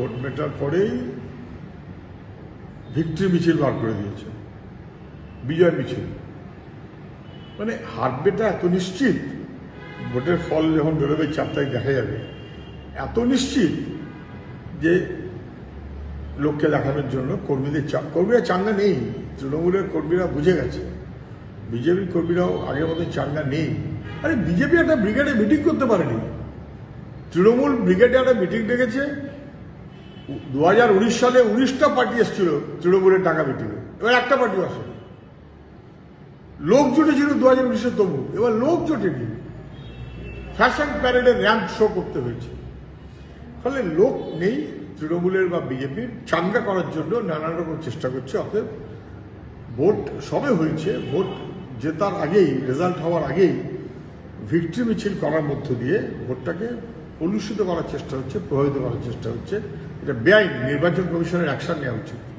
Vote মেটার পরেই victory মিছিল বার করে দিয়েছে। বিজয় মিছিল। মানে হারবেটা এত নিশ্চিত? ভোটের ফল যখন বেরোবে চার তারিখ দেখা যাবে। এত নিশ্চিত যে লোককে দেখানোর জন্য কর্মীদের চা- কর্মীরা চাঙ্গা নেই। তৃণমূলের কর্মীরা বুঝে গেছে। বিজেপির কর্মীরাও আগের মতো চাঙ্গা নেই। আরে বিজেপি একটা ব্রিগেডে মিটিং করতে পারেনি। তৃণমূল ব্রিগেডে একটা মিটিং ডেকেছে। দু হাজার উনিশ সালে উনিশটা পার্টি এসেছিল তৃণমূলের টাকা মিটিংয়ে। এবার একটা পার্টি আসে। লোক জুটেছিল দু হাজার উনিশে তবু। এবার লোক জোটেনি। ফ্যাশন প্যারেডে র্যাম্প শো করতে হয়েছে। ফলে লোক নেই তৃণমূলের বা বিজেপির। চাঙ্গা করার জন্য নানান রকম চেষ্টা করছে। অতএব ভোট সবে হয়েছে। ভোট জেতার আগেই, রেজাল্ট হওয়ার আগেই ভিক্টরি মিছিল করার মধ্য দিয়ে ভোটটাকে কলুষিত করার চেষ্টা হচ্ছে, প্রভাবিত করার চেষ্টা হচ্ছে। এটা বেআইনি নির্বাচন কমিশনের অ্যাকশন নেওয়া উচিত।